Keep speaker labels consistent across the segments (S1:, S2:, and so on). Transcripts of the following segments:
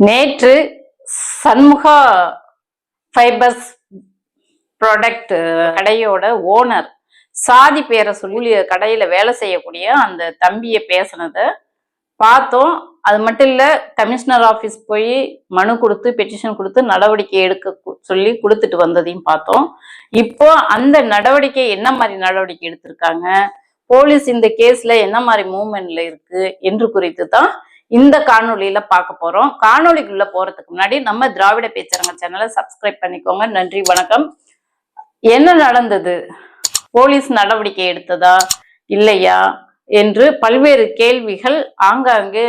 S1: நேற்று Shanmuga fibres product கடையோட owner சாதி பேரை சொல்லி கடையில் வேலை செய்யக்கூடிய அந்த தம்பியை பேசுனதை பார்த்தோம். அது மட்டும் இல்லை கமிஷனர் ஆஃபீஸ் போய் மனு கொடுத்து பெட்டிஷன் கொடுத்து நடவடிக்கை எடுக்க சொல்லி கொடுத்துட்டு வந்ததையும் பார்த்தோம். இப்போ அந்த நடவடிக்கை என்ன மாதிரி நடவடிக்கை எடுத்திருக்காங்க? போலீஸ் இந்த கேஸில் என்ன மாதிரி மூவ்மெண்ட்ல இருக்கு? என்று குறித்து தான் இந்த காணொலியில பார்க்க போறோம். காணொலிக்குள்ள போறதுக்கு முன்னாடி நம்ம திராவிட பேச்சரங்க சேனலை சப்ஸ்கிரைப் பண்ணிக்கோங்க. நன்றி வணக்கம். என்ன நடந்தது? போலீஸ் நடவடிக்கை எடுத்ததா? இல்லையா? என்று பல்வேறு கேள்விகள் ஆங்காங்கே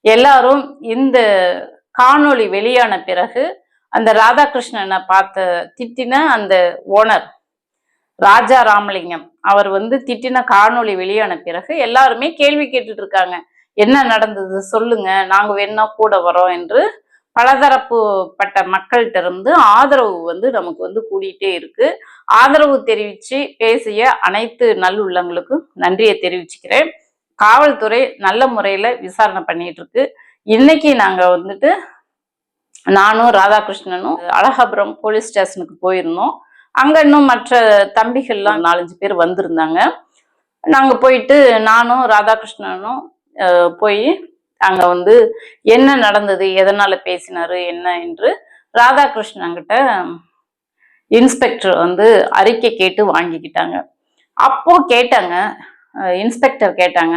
S1: எல்லாரும் இந்த காணொளி வெளியான பிறகு அந்த ராதாகிருஷ்ணனை பார்த்த திட்டின அந்த ஓனர் ராஜா ராமலிங்கம் அவர் வந்து திட்டின காணொளி வெளியான பிறகு எல்லாருமே கேள்வி கேட்டுட்டு இருக்காங்க. என்ன நடந்தது சொல்லுங்க. நாங்க வேணா கூட வரோம் என்று பலதரப்பு பட்ட மக்கள்கிட்ட இருந்து ஆதரவு வந்து நமக்கு வந்து கூடிட்டே இருக்கு. ஆதரவு தெரிவிச்சு பேசிய அனைத்து நல்லுள்ளங்களுக்கும் நன்றியை தெரிவிச்சுக்கிறேன். காவல்துறை நல்ல முறையில விசாரணை பண்ணிட்டு இருக்கு. இன்னைக்கு நாங்க வந்துட்டு நானும் ராதாகிருஷ்ணனும் அழகாபுரம் போலீஸ் ஸ்டேஷனுக்கு போயிருந்தோம். அங்க இன்னும் மற்ற தம்பிகள்லாம் நாலஞ்சு பேர் வந்திருந்தாங்க. நாங்க போயிட்டு நானும் ராதாகிருஷ்ணனும் போய் அங்க வந்து என்ன நடந்தது எதனால பேசினாரு என்ன என்று ராதாகிருஷ்ணன் கிட்ட இன்ஸ்பெக்டர் வந்து அறிக்கை கேட்டு வாங்கிக்கிட்டாங்க. அப்போ கேட்டாங்க இன்ஸ்பெக்டர் கேட்டாங்க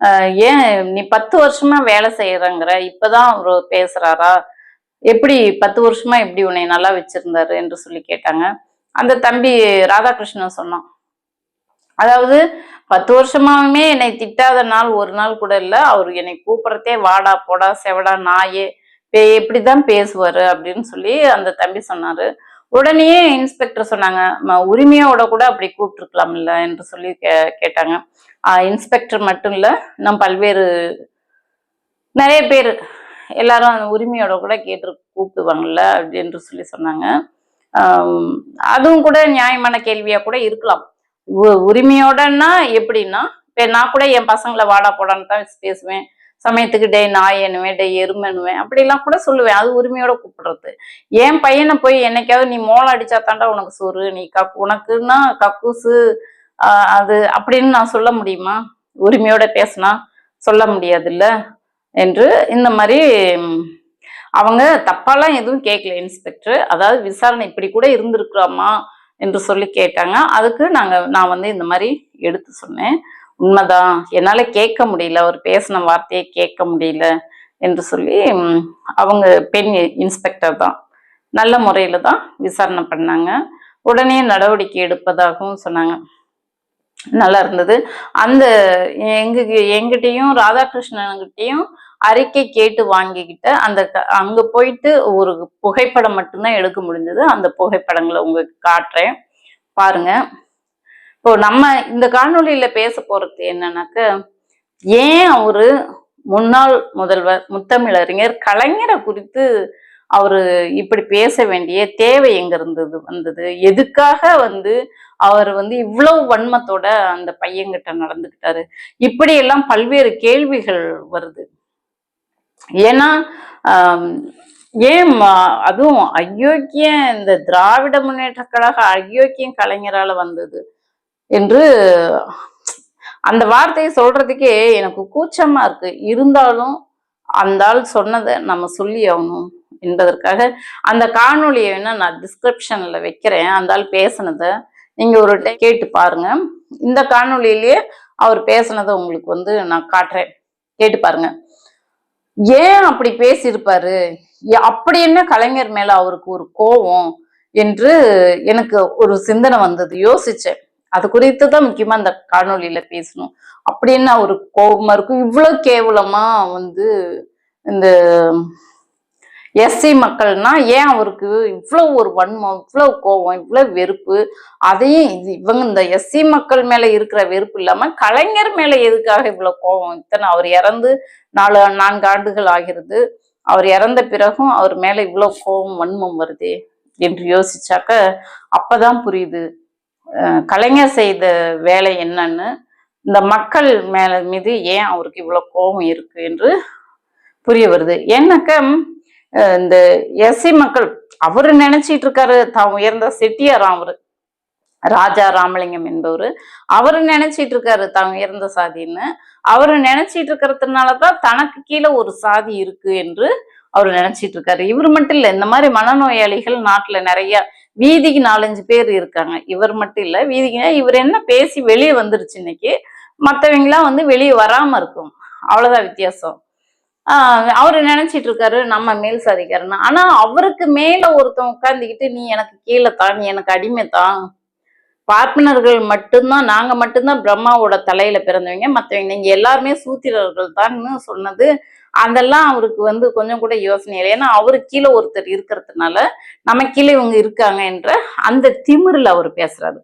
S1: அஹ், ஏன் நீ பத்து வருஷமா வேலை செய்யறங்கிற இப்பதான் அவரு பேசுறாரா? எப்படி பத்து வருஷமா எப்படி உன்னை நல்லா வச்சிருந்தாரு? என்று சொல்லி கேட்டாங்க. அந்த தம்பி ராதாகிருஷ்ணன் சொன்னான். அதாவது பத்து வருஷமாவுமே என்னை திட்டாத நாள் ஒரு நாள் கூட இல்லை. அவர் என்னை கூப்பிட்றதே வாடா போடா செவடா நாயே பே- எப்படிதான் பேசுவாரு அப்படின்னு சொல்லி அந்த தம்பி சொன்னாரு. உடனே இன்ஸ்பெக்டர் சொன்னாங்க உரிமையோட கூட அப்படி கூப்பிட்டுருக்கலாம்ல என்று சொல்லி கே கேட்டாங்க. இன்ஸ்பெக்டர் மட்டும் இல்ல நம் பல்வேறு நிறைய பேர் எல்லாரும் அந்த உரிமையோட கூட கேட்டு கூப்பிடுவாங்கல்ல அப்படின்னு சொல்லி சொன்னாங்க. அதுவும் கூட நியாயமான கேள்வியா கூட இருக்கலாம். உரிமையோடன்னா எப்படின்னா இப்ப நான் கூட என் பசங்களை வாடா போடான்னு தான் பேசுவேன். சமயத்துக்கு டே நாய் எண்ணுவேன் டே எருமென்னுவேன் அப்படிலாம் கூட சொல்லுவேன். அது உரிமையோட கூப்பிடுறது. என் பையனை போய் என்னைக்காவது நீ மோளம் அடிச்சா தாண்டா உனக்கு சோறு நீ கக் உனக்குன்னா கக்கூசு ஆஹ் அது அப்படின்னு நான் சொல்ல முடியுமா? உரிமையோட பேசினா சொல்ல முடியாதுல்ல? என்று இந்த மாதிரி அவங்க தப்பாலாம் எதுவும் கேட்கல இன்ஸ்பெக்டர். அதாவது விசாரணை இப்படி கூட இருந்திருக்கலாமா என்று சொல்லி கேட்டாங்க. அதுக்கு நாங்கள் நான் வந்து இந்த மாதிரி எடுத்து சொன்னேன். உண்மைதான். என்னால் கேட்க முடியல. அவர் பேசின வார்த்தையை கேட்க முடியல என்று சொல்லி அவங்க பெண் இன்ஸ்பெக்டர் தான். நல்ல முறையில் தான் விசாரணை பண்ணாங்க. உடனே நடவடிக்கை எடுப்பதாகவும் சொன்னாங்க. நல்லா இருந்தது அந்த எங்க எங்கிட்டையும் ராதாகிருஷ்ணன்கிட்டையும் அறிக்கை கேட்டு வாங்கிக்கிட்ட அந்த க- அங்க போயிட்டு ஒரு புகைப்படம் மட்டும்தான் எடுக்க முடிஞ்சது. அந்த புகைப்படங்களை உங்களுக்கு காட்டுறேன். பாருங்க. இப்போ நம்ம இந்த காணொலியில பேச போறது என்னன்னாக்க ஏன் அவரு முன்னாள் முதல்வர் முத்தமிழறிஞர் கலைஞரை குறித்து அவரு இப்படி பேச வேண்டிய தேவை எங்க இருந்தது வந்தது? எதுக்காக வந்து அவர் வந்து இவ்வளவு வன்மத்தோட அந்த பையன்கிட்ட நடந்துக்கிட்டாரு. இப்படி எல்லாம் பல்வேறு கேள்விகள் வருது. ஏன்னா ஏன் அதுவும் அயோக்கியம் இந்த திராவிட முன்னேற்ற கழக அயோக்கியம் கலைஞரால வந்தது என்று அந்த வார்த்தையை சொல்றதுக்கே எனக்கு கூச்சமா இருக்கு. இருந்தாலும் அந்த ஆள் சொன்னதை நம்ம சொல்லி ஆகணும் என்பதற்காக அந்த காணொலியை வேணா நான் டிஸ்கிரிப்ஷன்ல வைக்கிறேன். அந்த ஆள் பேசுனதை நீங்கள் ஒரு கேட்டு பாருங்க. இந்த காணொளியிலேயே அவர் பேசினதை உங்களுக்கு வந்து நான் காட்டுறேன். கேட்டு பாருங்க. ஏன் அப்படி பேசியிருப்பாரு? அப்படி என்ன கலைஞர் மேல அவருக்கு ஒரு கோவம் என்று எனக்கு ஒரு சிந்தனை வந்தது. யோசிச்சேன். அது குறித்து தான் முக்கியமா அந்த காணொலியில பேசணும். அப்படி என்ன ஒரு கோபமா இருக்கும்? இவ்வளவு கேவலமா வந்து இந்த எஸ்சி மக்கள்னா ஏன் அவருக்கு இவ்வளோ ஒரு வன்மம் இவ்வளோ கோபம் இவ்வளோ வெறுப்பு? அதையும் இது இவங்க இந்த எஸ்சி மக்கள் மேலே இருக்கிற வெறுப்பு இல்லாமல் கலைஞர் மேலே எதுக்காக இவ்வளோ கோபம்? இத்தனை அவர் இறந்து நாலு நான்கு ஆண்டுகள் ஆகிறது. அவர் இறந்த பிறகும் அவர் மேலே இவ்வளோ கோபம் வன்மம் வருதே என்று யோசிச்சாக்க அப்பதான் புரியுது. கலைஞர் செய்த வேலை என்னன்னு? இந்த மக்கள் மேல மீது ஏன் அவருக்கு இவ்வளோ கோபம் இருக்கு என்று புரிய வருது. என்னக்க இந்த எஸ்சி மக்கள் அவரு நினைச்சிட்டு இருக்காரு தான் உயர்ந்த செட்டியாராம் அவரு. ராஜா ராமலிங்கம் என்பவர். அவரு நினைச்சிட்டு இருக்காரு தான் உயர்ந்த சாதின்னு. அவரு நினைச்சிட்டு இருக்கிறதுனாலதான் தனக்கு கீழே ஒரு சாதி இருக்கு என்று அவர் நினைச்சிட்டு இருக்காரு. இவர் மட்டும் இல்லை இந்த மாதிரி மனநோயாளிகள் நாட்டுல நிறைய வீதிக்கு நாலஞ்சு பேர் இருக்காங்க. இவர் மட்டும் இல்லை வீதிக்கு இவர் என்ன பேசி வெளியே வந்துருச்சு இன்னைக்கு மற்றவங்களாம் வந்து வெளியே வராம இருக்கும். அவ்வளவுதான் வித்தியாசம். அவர் நினைச்சிட்டு இருக்காரு நம்ம மேல் சாதிக்காருன்னு. ஆனா அவருக்கு மேல ஒருத்தன் உட்காந்துக்கிட்டு நீ எனக்கு கீழே தான் நீ எனக்கு அடிமை தான் பார்ப்பனர்கள் மட்டும்தான் நாங்க மட்டும்தான் பிரம்மாவோட தலையில பிறந்தவங்க. மற்றவங்க நீங்க எல்லாருமே சூத்திரர்கள் தான்னு சொன்னது அதெல்லாம் அவருக்கு வந்து கொஞ்சம் கூட யோசனை இல்லை. ஏன்னா அவரு கீழே ஒருத்தர் இருக்கிறதுனால நம்ம கீழே இவங்க இருக்காங்க என்ற அந்த திமிரில் அவர் பேசுறாரு.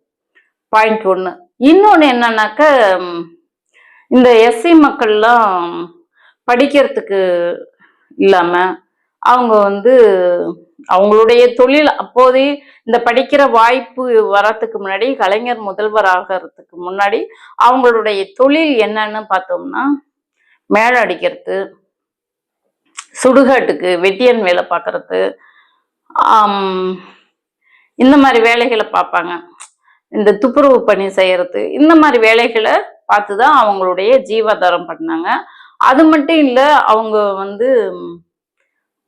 S1: பாயிண்ட் ஒன்று இன்னொன்று என்னன்னாக்க இந்த எஸ்சி மக்கள்லாம் படிக்கிறதுக்கு இல்லாமல் அவங்க வந்து அவங்களுடைய தொழில் அப்போதே இந்த படிக்கிற வாய்ப்பு வரத்துக்கு முன்னாடி கலைஞர் முதல்வர் ஆகிறதுக்கு முன்னாடி அவங்களுடைய தொழில் என்னன்னு பார்த்தோம்னா மேளம் அடிக்கிறது சுடுகாட்டுக்கு வெட்டியன் வேலை பார்க்கறது இந்த மாதிரி வேலைகளை பார்ப்பாங்க. இந்த துப்புரவு பணி செய்யறது இந்த மாதிரி வேலைகளை பார்த்து தான் அவங்களுடைய ஜீவாதாரம் பண்ணாங்க. அது மட்டும் இல்லை அவங்க வந்து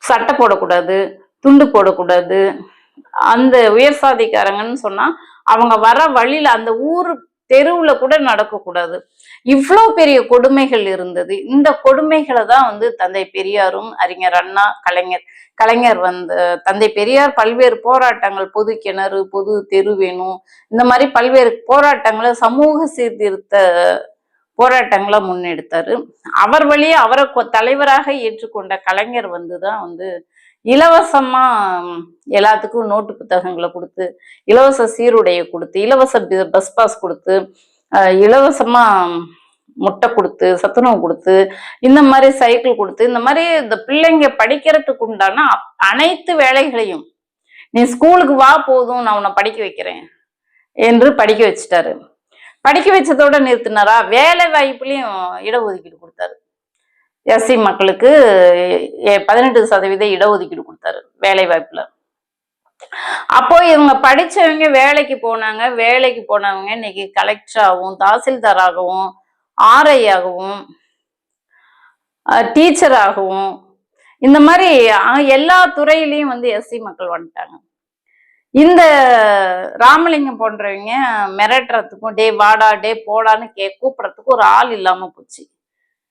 S1: சட்டை போடக்கூடாது துண்டு போடக்கூடாது. அந்த உயர் சாதிக்காரங்கன்னு சொன்னா அவங்க வர வழியில அந்த ஊர் தெருவுல கூட நடக்கக்கூடாது. இவ்வளோ பெரிய கொடுமைகள் இருந்தது. இந்த கொடுமைகளை தான் வந்து தந்தை பெரியாரும் அறிஞர் அண்ணா கலைஞர் கலைஞர் வந்து தந்தை பெரியார் பல்வேறு போராட்டங்கள் பொது கிணறு பொது தெரு வேணும் இந்த மாதிரி பல்வேறு போராட்டங்களை சமூக சீர்திருத்த போராட்டங்களை முன்னெடுத்தாரு. அவர் வழியே அவரை கொ- தலைவராக ஏற்றுக்கொண்ட கலைஞர் வந்து தான் வந்து இலவசமா எல்லாத்துக்கும் நோட்டு புத்தகங்களை கொடுத்து இலவச சீருடையை கொடுத்து இலவச பஸ் பாஸ் கொடுத்து இலவசமாக இலவசமா முட்டை கொடுத்து சத்துணவு கொடுத்து இந்த மாதிரி சைக்கிள் கொடுத்து இந்த மாதிரி இந்த பிள்ளைங்க படிக்கிறதுக்கு உண்டான அனைத்து வேலைகளையும் நீ ஸ்கூலுக்கு வா போதும் நான் உன்னை படிக்க வைக்கிறேன் என்று படிக்க வச்சுட்டாரு. படிக்க வச்சதோட நிறுத்தினாரா? வேலை வாய்ப்புலையும் இடஒதுக்கீடு கொடுத்தாரு. எஸ்சி மக்களுக்கு பதினெட்டு சதவீத இடஒதுக்கீடு கொடுத்தாரு வேலை வாய்ப்புல. அப்போ இவங்க படிச்சவங்க வேலைக்கு போனாங்க. வேலைக்கு போனவங்க இன்னைக்கு கலெக்டராகவும் தாசில்தாராகவும் ஆர்ஐ ஆகவும் டீச்சராகவும் இந்த மாதிரி எல்லா துறையிலையும் வந்து எஸ்சி மக்கள் வந்துட்டாங்க. இந்த ராமலிங்கம் போன்றவங்க மிரட்டுறதுக்கும் டே வாடா டே போடான்னு கே கூப்பிடறதுக்கும் ஒரு ஆள் இல்லாம போச்சு.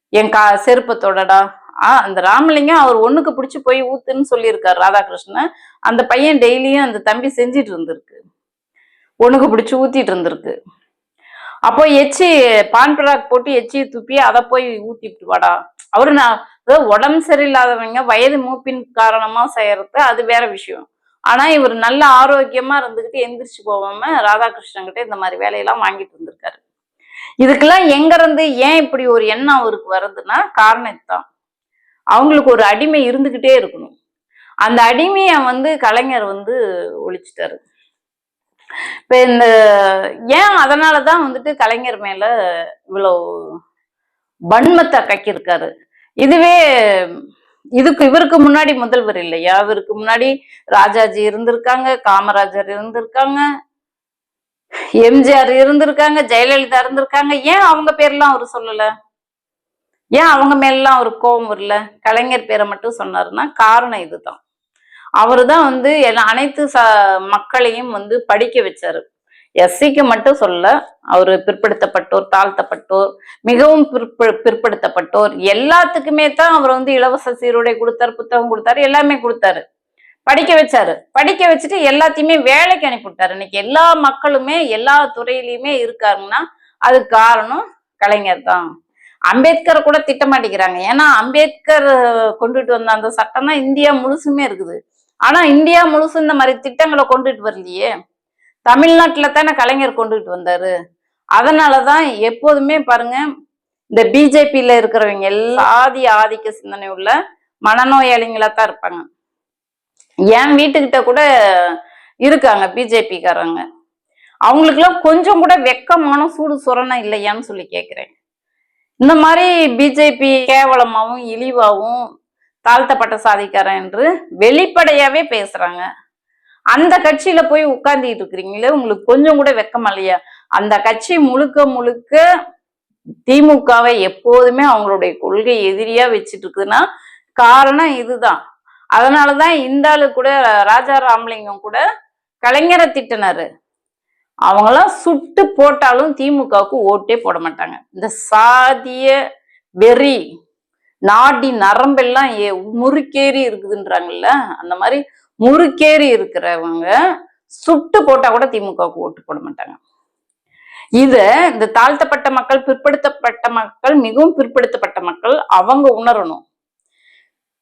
S1: என் கா செருப்பத்தோடடா ஆ அந்த ராமலிங்கம் அவர் ஒண்ணுக்கு பிடிச்சி போய் ஊத்துன்னு சொல்லியிருக்காரு ராதாகிருஷ்ணன். அந்த பையன் டெய்லியும் அந்த தம்பி செஞ்சிட்டு இருந்திருக்கு. ஒண்ணுக்கு பிடிச்சி ஊத்திட்டு இருந்திருக்கு. அப்போ எச்சி பான்பராக் போட்டு எச்சியை துப்பி அதை போய் ஊத்திட்டு வாடா. அவரு நான் உடம்பு சரியில்லாதவங்க வயது மூப்பின் காரணமா செய்யறது அது வேற விஷயம். ஆனா இவர் நல்ல ஆரோக்கியமா இருந்துகிட்டு எந்திரிச்சு போவாம ராதாகிருஷ்ணன் கிட்ட இந்த மாதிரி வேலையெல்லாம் வாங்கிட்டு இருந்திருக்காரு. இதுக்கெல்லாம் எங்க இருந்து ஏன் இப்படி ஒரு எண்ணம் அவருக்கு வருதுன்னா காரணம் இதுதான் அவங்களுக்கு ஒரு அடிமை இருந்துகிட்டே இருக்கணும். அந்த அடிமையை வந்து கலைஞர் வந்து ஒழிச்சிட்டாரு. இப்ப இந்த ஏன் அதனாலதான் வந்துட்டு கலைஞர் மேல இவ்வளவு வன்மத்தை கக்கியிருக்காரு? இதுவே இதுக்கு இவருக்கு முன்னாடி முதல்வர் இல்லையா? இவருக்கு முன்னாடி ராஜாஜி இருந்திருக்காங்க காமராஜர் இருந்திருக்காங்க எம்ஜிஆர் இருந்திருக்காங்க ஜெயலலிதா இருந்திருக்காங்க. ஏன் அவங்க பேர்லாம் அவர் சொல்லல? ஏன் அவங்க மேலாம் அவர் கோபம் வரல? கலைஞர் பேரை மட்டும் சொன்னாருன்னா காரணம் இதுதான். அவரு தான் வந்து எல்லா அனைத்து ச மக்களையும் வந்து படிக்க வச்சாரு. எஸ்சிக்கு மட்டும் சொல்ல அவர் பிற்படுத்தப்பட்டோர் தாழ்த்தப்பட்டோர் மிகவும் பிற்ப பிற்படுத்தப்பட்டோர் எல்லாத்துக்குமே தான் அவர் வந்து இலவச சீருடை கொடுத்தாரு புத்தகம் கொடுத்தாரு எல்லாமே கொடுத்தாரு. படிக்க வச்சாரு. படிக்க வச்சுட்டு எல்லாத்தையுமே வேலைக்கு அனுப்பிவிட்டாரு. இன்னைக்கு எல்லா மக்களுமே எல்லா துறையிலையுமே இருக்காருன்னா அதுக்கு காரணம் கலைஞர் தான். அம்பேத்கரை கூட திட்ட மாட்டேங்கிறாங்க ஏன்னா அம்பேத்கர் கொண்டுட்டு வந்த அந்த சட்டம் தான் இந்தியா முழுசுமே இருக்குது. ஆனா இந்தியா முழுசும் இந்த மாதிரி திட்டங்களை கொண்டுட்டு வரலையே. தமிழ்நாட்டில் தானே கலைஞர் கொண்டுகிட்டு வந்தாரு. அதனாலதான் எப்போதுமே பாருங்க இந்த பிஜேபியில இருக்கிறவங்க எல்லா ஆதி ஆதிக்க சிந்தனை உள்ள மனநோயாளிங்களா தான் இருப்பாங்க. என் வீட்டுக்கிட்ட கூட இருக்காங்க பிஜேபிக்காரங்க. அவங்களுக்குலாம் கொஞ்சம் கூட வெக்கமான சூடு சுரணம் இல்லையான்னு சொல்லி கேட்குறேன் இந்த மாதிரி பிஜேபி கேவலமாகவும் இழிவாகவும் தாழ்த்தப்பட்ட சாதிக்காரன் என்று வெளிப்படையாவே பேசுறாங்க. அந்த கட்சியில போய் உட்கார்ந்துட்டு இருக்கிறீங்களே உங்களுக்கு கொஞ்சம் கூட வெக்கம் இல்லையா? அந்த கட்சி முழுக்க முழுக்க திமுகவை எப்போதுமே அவங்களுடைய கொள்கை எதிரியா வச்சுட்டு இருக்குதுன்னா காரணம் இதுதான். அதனாலதான் இந்த ஆளு கூட ராஜா ராமலிங்கம் கூட கலைஞரை திட்டினாரு. அவங்களாம் சுட்டு போட்டாலும் திமுகவுக்கு ஓட்டே போட மாட்டாங்க. இந்த சாதிய வெறி நாடி நரம்பெல்லாம் ஏ முறுக்கேறி இருக்குதுன்றாங்கல்ல அந்த மாதிரி முறுக்கேறி இருக்கிறவங்க சுட்டு போட்டா கூட திமுகவுக்கு ஓட்டு போட மாட்டாங்க. இத இந்த தாழ்த்தப்பட்ட மக்கள் பிற்படுத்தப்பட்ட மக்கள் மிகவும் பிற்படுத்தப்பட்ட மக்கள் அவங்க உணரணும்.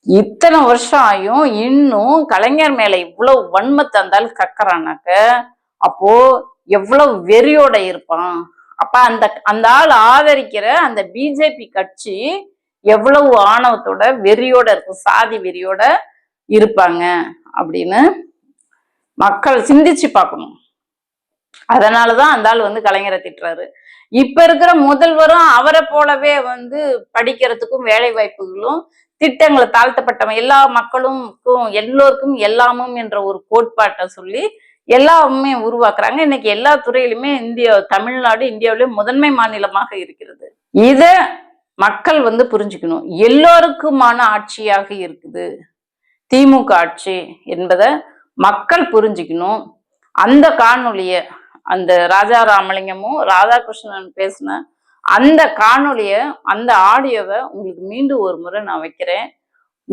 S1: இத்தனை வருஷம் ஆயும் இன்னும் கலைஞர் மேல இவ்வளவு வன்மத்தை இருந்தாலும் கக்கறானாக்க அப்போ எவ்வளவு வெறியோட இருப்பான். அப்ப அந்த அந்த ஆள் ஆதரிக்கிற அந்த பிஜேபி கட்சி எவ்வளவு ஆணவத்தோட வெறியோட இருக்கும் சாதி வெறியோட இருப்பாங்க அப்படின்னு மக்கள் சிந்திச்சு பார்க்கணும். அதனாலதான் அந்த ஆள் வந்து கலைஞரை திட்டுறாரு. இப்ப இருக்கிற முதல்வரும் அவரை போலவே வந்து படிக்கிறதுக்கும் வேலை வாய்ப்புகளும் திட்டங்களை தாழ்த்தப்பட்டவன் எல்லா மக்களுக்கும் எல்லோருக்கும் எல்லாமும் என்ற ஒரு கோட்பாட்டை சொல்லி எல்லாமே உருவாக்குறாங்க. இன்னைக்கு எல்லா துறையிலுமே இந்தியா தமிழ்நாடு இந்தியாவிலே முதன்மை மாநிலமாக இருக்கிறது. இத மக்கள் வந்து புரிஞ்சுக்கணும். எல்லோருக்குமான ஆட்சியாக இருக்குது. திமுக ஆட்சி என்பதை மக்கள் புரிஞ்சுக்கணும். அந்த காணொளிய அந்த ராஜா ராமலிங்கமும் ராதாகிருஷ்ணன் பேசின அந்த காணொளிய அந்த ஆடியோவை உங்களுக்கு மீண்டும் ஒரு முறை நான் வைக்கிறேன்.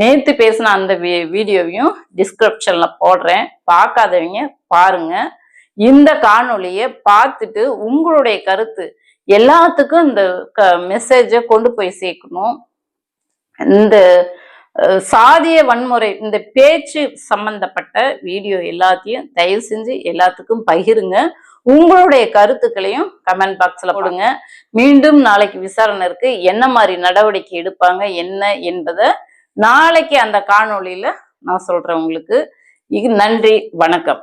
S1: நேற்று பேசின அந்த வீடியோவையும் டிஸ்கிரிப்ஷன்ல போடுறேன். பார்க்காதவங்க பாருங்க. இந்த காணொளியை பார்த்துட்டு உங்களுடைய கருத்து எல்லாத்துக்கும் இந்த மெசேஜை கொண்டு போய் சேர்க்கணும். இந்த சாதிய வன்முறை இந்த பேச்சு சம்பந்தப்பட்ட வீடியோ எல்லாத்தையும் தயவு செஞ்சு எல்லாத்துக்கும் பகிருங்க. உங்களுடைய கருத்துக்களையும் கமெண்ட் பாக்ஸ்ல போடுங்க. மீண்டும் நாளைக்கு விசாரணை இருக்கு என்ன மாதிரி நடவடிக்கை எடுப்பாங்க என்ன என்பதை நாளைக்கு அந்த காணொளியில நான் சொல்றேன் உங்களுக்கு. நன்றி வணக்கம்.